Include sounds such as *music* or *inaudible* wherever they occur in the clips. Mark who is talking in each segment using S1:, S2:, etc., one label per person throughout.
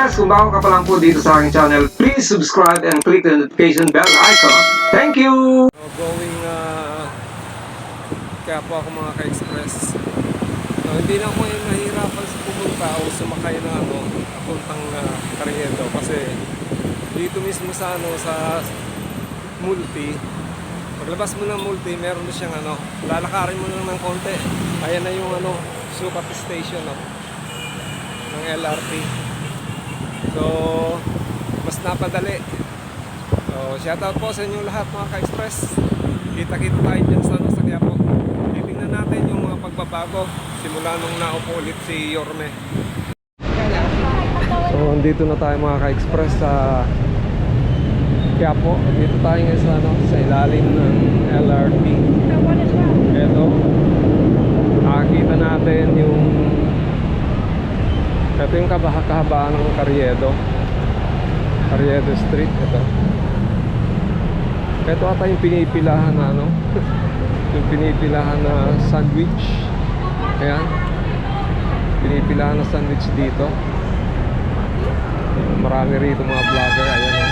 S1: ka-express, kung bago ka pa lang po dito sa aking channel, please subscribe and click the notification bell icon. Thank you!
S2: So, going uh, kaya po ako mga ka-express. So, hindi na ako ngayon nahihirapan sa pumunta o sumakay na ano, papuntang uh, Carriedo kasi dito mismo sa ano sa multi paglabas mo ng multi meron na siyang ano lalakarin mo lang ng konti ayan na yung ano sukat station no, ng LRT so mas napadali So, shoutout po sa inyo lahat mga ka-express. Kita-kita tayo dyan sa, sa Quiapo. Titingnan natin yung mga pagbabago simula nung naupo ulit si Yorme. So, andito na tayo mga ka-express sa Quiapo. Dito tayo ngayon sa, ano, sa ilalim ng LRT. Ito. Nakakita natin yung ito yung kahabaan ng Carriedo. Carriedo Street. Ito. Ito ata yung pinipilahan na ano *laughs* yung pinipilahan na sandwich ayan pinipilahan na sandwich dito marami rito mga vlogger ayan oh.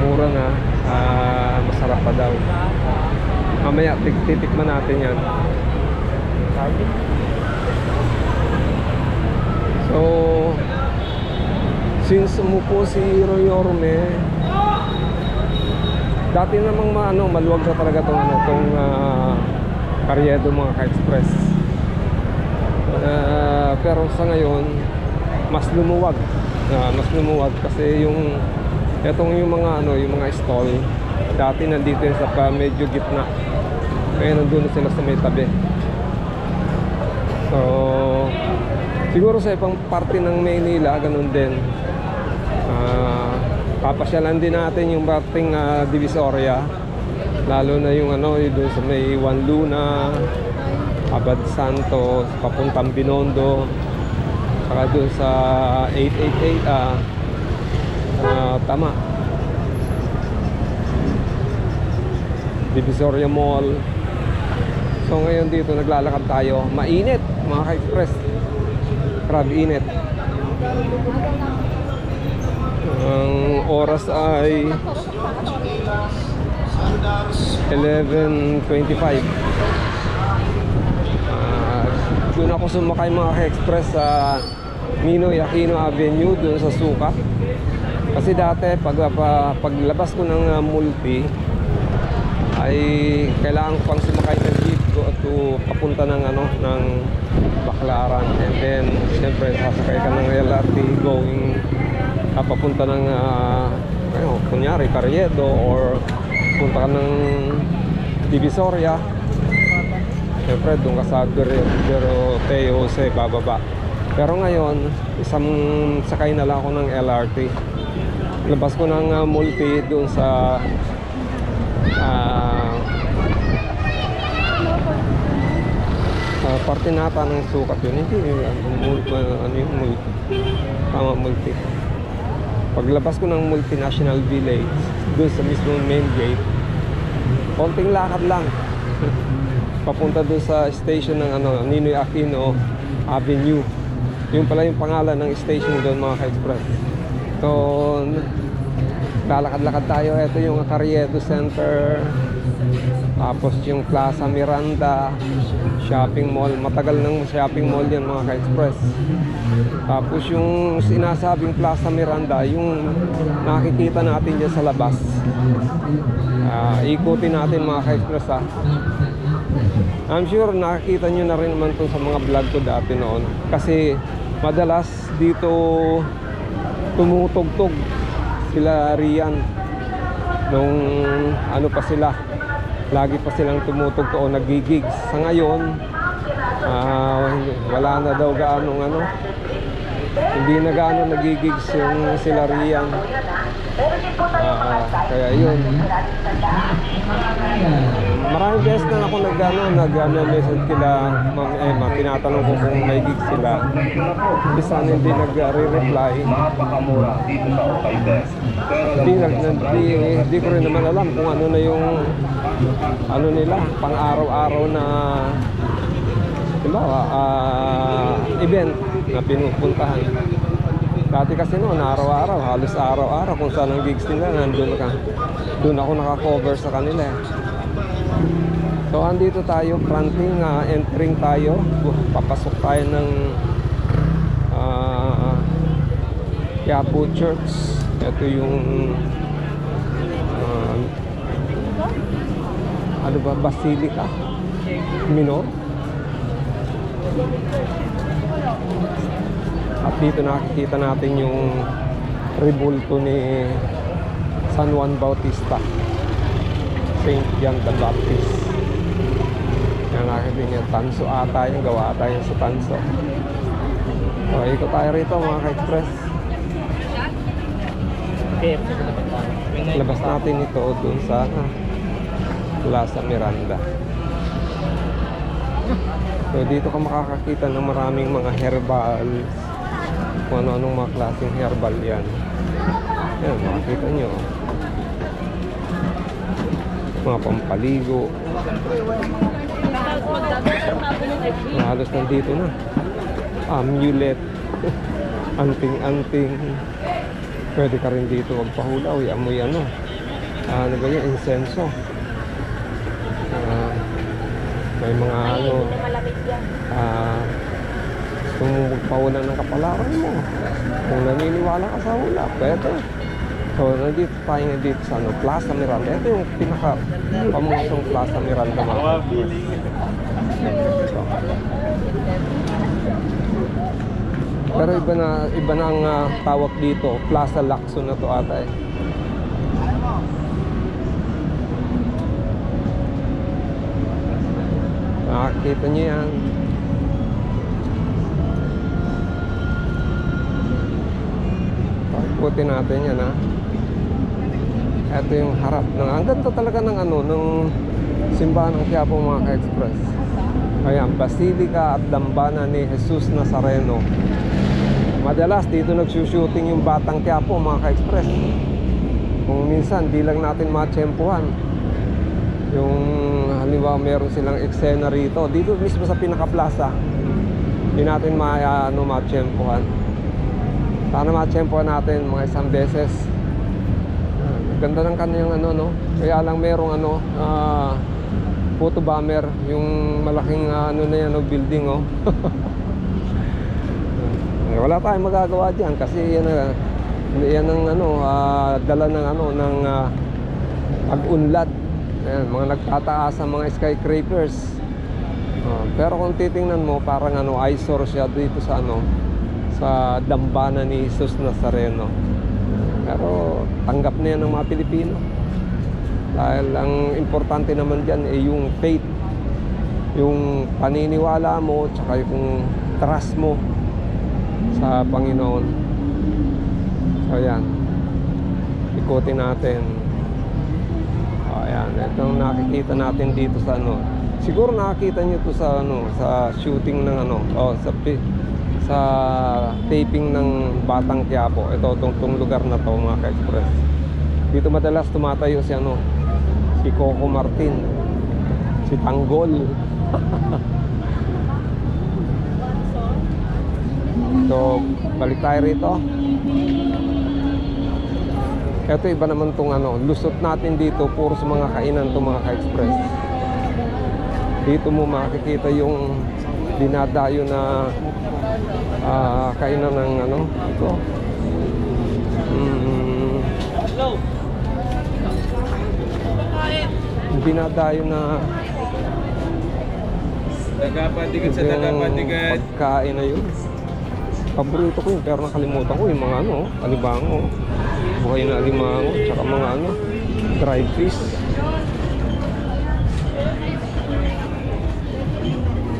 S2: mura na ah, masarap pa daw mamaya tik- titikman natin yan so since umupo si Roy Orme Dati namang maano, maluwag na talaga tong ano, tong uh, Carriedo mga ka-express. Ah, pero sa ngayon, mas lumuwag. Ah, mas lumuwag kasi yung etong yung mga ano, yung mga stall dati nandito yun sa pa medyo gitna. Kaya nandun na sila sa may tabi. So, siguro sa ibang parte ng Maynila, ganun din. Ah, papasyalan din natin yung parting ah, Divisoria. Lalo na yung ano yung doon sa may Juan Luna Abad Santos papuntang Binondo saka doon sa 888 ah ah, tama. Divisoria Mall. So ngayon dito naglalakad tayo. Mainit mga ka-express grabe init. Ang oras ay 11.25 Ah, Doon ako sumakay mga ka-express sa Ninoy Aquino Avenue doon sa Sukat kasi dati pag, pa, paglabas ko ng ah, multi ay kailangan ko pang sumakay ng to papunta ng ano ng Baclaran. And then siyempre sasakay ka ng LRT going ah, papunta ng uh, ano, kunyari Carriedo or punta ka ng Divisoria. Siyempre doon ka sa Doroteo Jose bababa. Pero ngayon isang sakay na lang ako ng LRT labas ko ng ah, multi doon sa ah ah, parte nata ng sukat yun hindi mul- ano yung multi tama multi. Paglabas ko ng multinational village doon sa mismong main gate konting lakad lang. *laughs* Papunta doon sa station ng ano Ninoy Aquino Avenue. Yung pala yung pangalan ng station doon mga ka-express. So lalakad-lakad tayo. Ito yung Carriedo Center tapos yung Plaza Miranda shopping mall. Matagal ng shopping mall yan mga ka-express. Tapos yung sinasabing Plaza Miranda yung nakikita natin dyan sa labas. Ah, ikutin natin mga ka-express ha I'm sure nakikita nyo na rin naman to sa mga vlog ko dati noon. Kasi madalas dito tumutugtog sila Rian nung ano pa sila lagi pa silang tumutugtog o nagigigs sa ngayon ah, wala na daw gaanong ano. Hindi na gaano nagigigs yung sila Rian. Ah, kaya yun. Maraming beses na ako nag ano, nag ano, message kila Ma'am Emma. Tinatanong ko kung may gig sila. Isa na hindi nag-reply hindi, hindi, hindi ko rin naman alam kung ano na yung ano nila pang araw-araw na diba, ah, event na pinupuntahan Dati kasi noon, araw-araw, halos araw-araw kung saan ang gigs nila, nandun ka. Doon ako naka-cover sa kanila eh. So andito tayo, fronting, ah, entering tayo. Papasok tayo ng ah Quiapo Church. Ito yung ano ba, Basilica Minor. At dito nakikita natin yung rebulto ni San Juan Bautista. Saint John the Baptist. Yan nakikita niya, tanso ata yung gawa ata yung sa tanso. So, ikot tayo rito mga ka-express. Labas natin ito dun sa Plaza Miranda. So dito ka makakakita ng maraming mga herbal kung ano-anong mga klaseng herbal yan. Yan, makikita nyo. Mga pampaligo. Halos nandito na. Amulet. *laughs* Anting-anting. Pwede ka rin dito magpahulaw. Amoy ano. Ah, ano ba yan? Insenso. Ah, may mga ano. Ah, gusto mo magpahulan ng kapalaran mo. Kung naniniwala ka sa hula, pwede. So, nandito tayo ngayon dito sa ano, Plaza Miranda. Ito yung pinaka pamusong Plaza Miranda mga kapatid. So, pero iba na iba na ang ah, tawag dito, Plaza Lacson na to ata eh. Nakakita niyo yan. Paikutin natin yan ha. Ito yung harap ng ang ganda talaga ng ano ng simbahan ng Quiapo mga ka-express. Ayan, Basilica at Dambana ni Jesus Nazareno. Madalas dito nagsushooting yung Batang Quiapo mga ka-express. Kung minsan di lang natin matsempuhan. Yung halimbawa meron silang eksena rito dito mismo sa pinaka-plaza. Hindi natin ma ano matsempuhan. Sana matsempuhan natin mga isang beses. Ganda ng kanyang ano no. Kaya lang merong ano ah, photo bomber yung malaking ah, ano na yan no, building oh. *laughs* Wala tayong magagawa diyan kasi yan na yan ang ano ah, dala ng ano ng ah, pag-unlad. Ayan, mga nagtataas ang mga skyscrapers. Ah, pero kung titingnan mo parang ano eyesore siya dito sa ano sa dambana ni Jesus Nazareno. Pero tanggap na yan ng mga Pilipino. Dahil ang importante naman dyan ay yung faith. Yung paniniwala mo, tsaka yung trust mo sa Panginoon. So yan. Ikutin natin. O yan. Itong nakikita natin dito sa ano. Siguro nakikita nyo to sa ano, sa shooting ng ano, o sa sa taping ng Batang Quiapo. Ito, itong, itong lugar na to mga ka-express. Dito madalas tumatayo si ano, si Coco Martin, si Tanggol. *laughs* so, balik tayo rito. Ito iba naman tong ano, lusot natin dito puro sa mga kainan to mga ka-express. Dito mo makikita yung dinadayo na ah, kainan ng ano, ito. Mm, dinadayo na
S3: Nagpapatigan sa
S2: yung
S3: nagpapatigan.
S2: pagkain na yun. Paborito ko yun, pero nakalimutan ko yung mga ano, alimango. Buhay na alimango, tsaka mga ano, dried fish.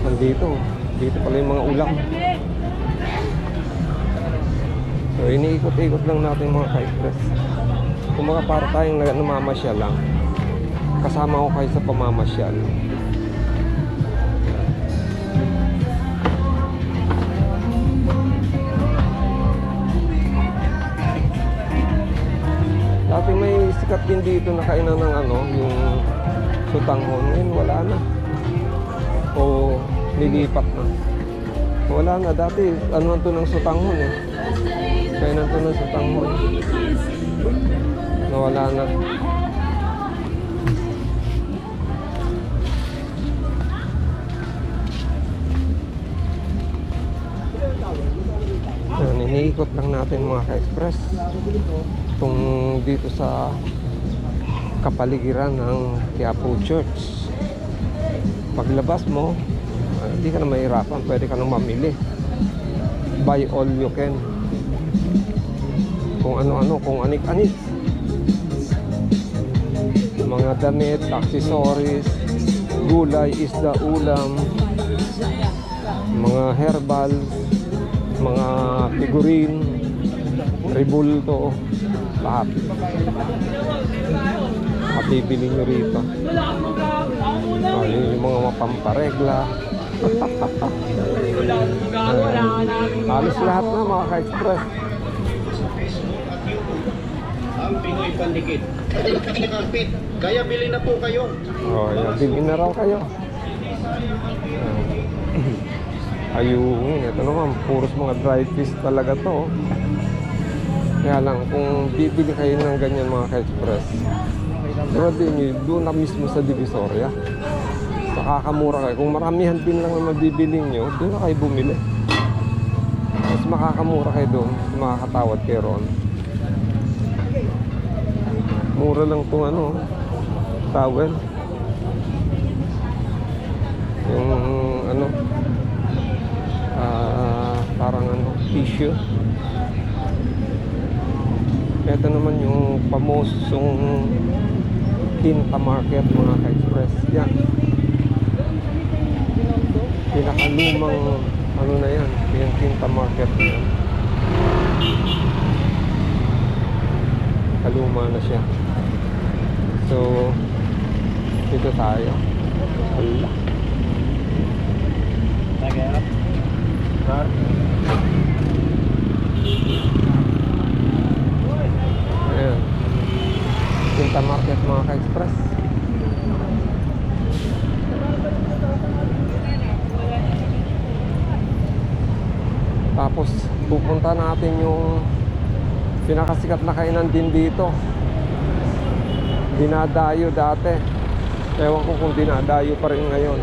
S2: Nandito, dito pala yung mga ulam. So iniikot-ikot lang natin mga ka-express. Kung mga para tayong namamasyal lang, kasama ko kayo sa pamamasyal. Dati may sikat din dito na kainan ng ano, yung sutanghon. Ngayon wala na. O nilipat na. Wala na. Dati ano to ng sutanghon eh. Kaya nandun na sa tangmo. Nawala na. Yan, iniikot lang natin mga ka-express. Itong dito sa kapaligiran ng Quiapo Church. Paglabas mo, ah, hindi ka na mahirapan, pwede ka nang mamili. Buy all you can. Kung ano-ano, kung anik-anik. Mga damit, accessories, gulay, isda, ulam, mga herbal, mga figurine, ribulto, lahat. Mabibili nyo rito. Oh, yun yung mga mapamparegla. *laughs* Halos lahat na mga ka-express.
S4: ang Pinoy Pandikit. Kapit, kaya bili na po kayo.
S2: Oh, yan. Bilhin na raw kayo. Ayungin. Ito naman, puros mga dry fish talaga to. Kaya lang, kung bibili kayo ng ganyan mga ka-express, grabe nyo, doon na mismo sa Divisoria. Sa kakamura kayo. Kung maramihan din lang ang mabibili nyo, doon na kayo bumili. Mas makakamura kayo doon, makakatawad kayo roon. Mura lang itong ano, towel. Yung ano, ah, parang ano, tissue. Ito naman yung pamosong Quinta Market mga ka-express. Yan. Pinakalumang ano na yan, yung Quinta Market na yan. Kaluma na siya. So, dito tayo. Hala. Ayan. Quinta Market mga ka-express. Tapos pupunta natin yung pinakasikat na kainan din dito. Dinadayo dati. Ewan ko kung dinadayo pa rin ngayon.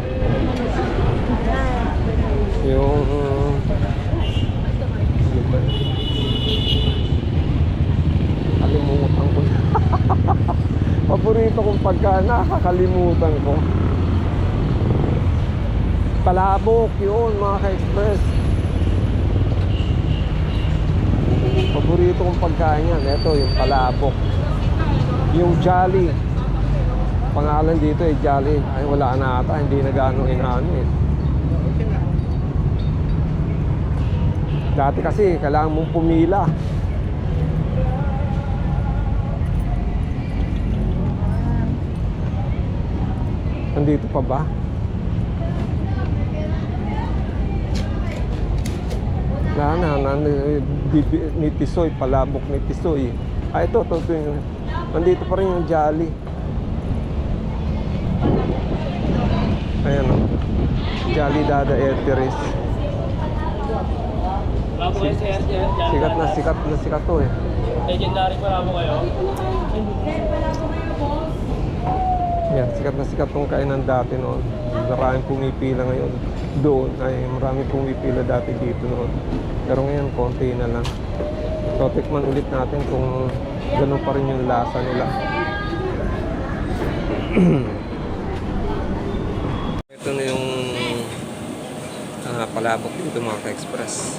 S2: Yung ano ba? Kalimutan ko. *laughs* Paborito kong pagka nakakalimutan ko. Palabok yun mga ka-express. Paborito kong pagkain yan. Ito yung palabok. Yung Jolly. Pangalan dito eh Jolly. Ay wala na ata. Hindi na gano'ng inaano eh. Dati kasi kailangan mong pumila. Nandito pa ba? Na na, na, ni Tisoy, palabok ni Tisoy. Ah, ito, ito, yung, nandito pa rin yung Jolly. Ayan o. Jolly Dada Eteris. Sikat na sikat na sikat to eh.
S3: Legendary pa mo kayo.
S2: Yan, sikat na sikat tong kainan dati noon. Maraming pumipila ngayon doon. Ay, maraming pumipila dati dito noon. Pero ngayon, konti na lang. So, tikman ulit natin kung ganun pa rin yung lasa nila. *clears throat* Ito na yung ah, palabok dito mga ka-express.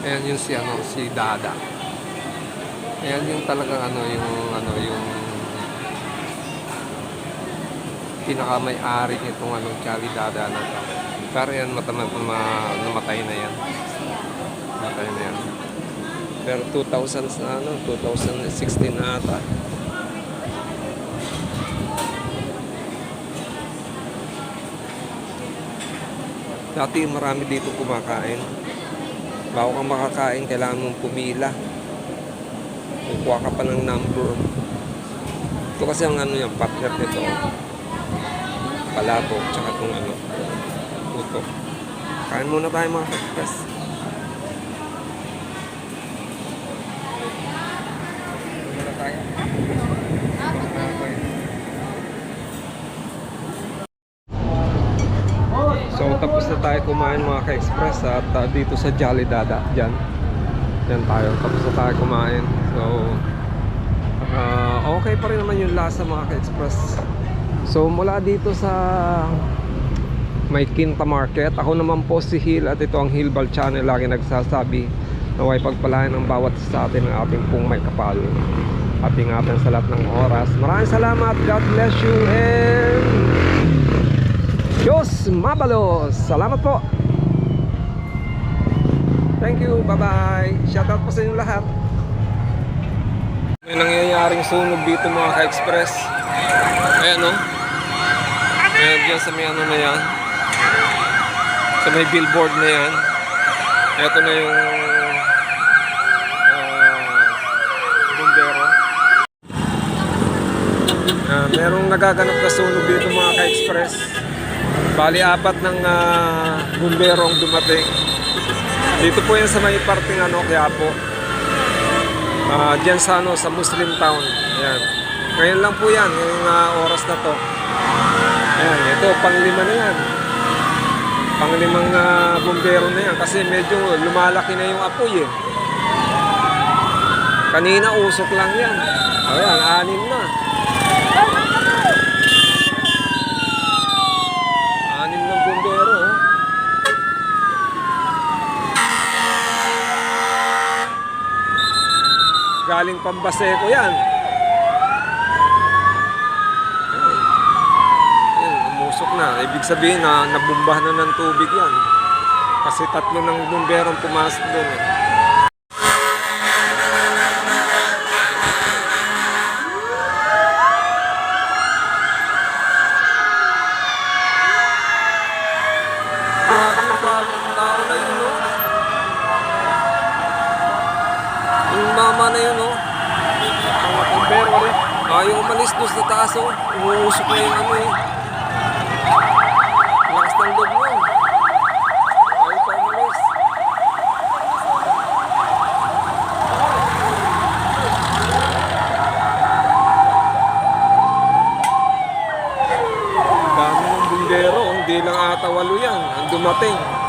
S2: Ayan yung si, ano, si Dada. Ayan yung talaga ano, yung ano, yung pinakamay-ari nitong anong Charlie Dada na to. Pero yan matama, ma, namatay na yan. Namatay na yan. Pero 2000s na ano, 2016 na ata. Dati marami dito kumakain. Bago kang makakain, kailangan mong pumila. Kukuha ka pa ng number. Ito kasi ang ano yung partner nito palabok, tsaka itong ano, puto. Kain muna tayo mga kaktas. So tapos na tayo kumain mga ka-express at uh, dito sa Jolly Dada dyan. Dyan tayo. Tapos na tayo kumain. So uh, okay pa rin naman yung lasa mga ka-express. So mula dito sa may Quinta Market. Ako naman po si Hill at ito ang Hillbal Channel lagi nagsasabi na huwag pagpalain ng bawat sa atin ng ating pong may kapal. At ingatan sa lahat ng oras. Maraming salamat. God bless you and Diyos mabalos. Salamat po. Thank you. Bye-bye. Shoutout po sa inyo lahat. May nangyayaring sunog dito mga ka-express. Ayan o. Ayan dyan sa may ano na yan. Sa may billboard na yan. Ito na yung ah, bumbero. Ah, merong nagaganap na dito mga ka-express. Bali apat ng uh, bumbero ang dumating. Dito po yan sa may parting ano, kaya po. Ah, diyan sa ano, sa Muslim town. Ayan. Ngayon lang po yan, yung ah, oras na to. Ayan, ito, panglima na yan. Panglimang uh, bumbero na yan kasi medyo lumalaki na yung apoy eh. Kanina usok lang yan. Ayan, anim na. Anim ng bumbero. Oh. Galing Pambaseko yan. Ayun, umusok na. Ibig sabihin na nabumba na ng tubig yan. Kasi tatlo ng bumberong pumasok doon. Eh. Grabe yung bagong tao na yun, no? Yung mama na yun, no? Mga bumbero rin. Ayaw umalis doon sa taas, oh. Umuusok na yung ano, eh. Lakas ng loob mo. Ayaw pa umalis. Dami ng bumbero, hindi lang ata walo yan. Ang dumating.